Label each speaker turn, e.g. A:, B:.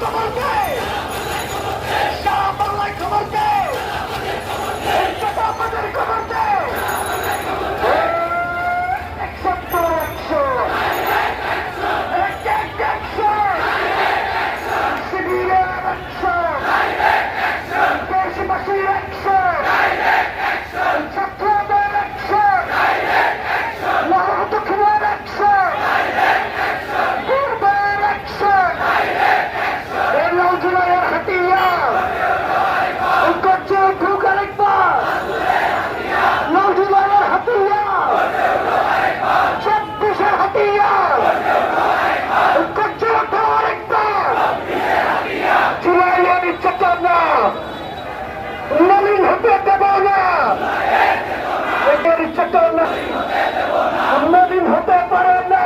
A: তোমাকে রুলিং হতে দেব না। ইচ্ছা না। আমরা দিন হতে পারে না।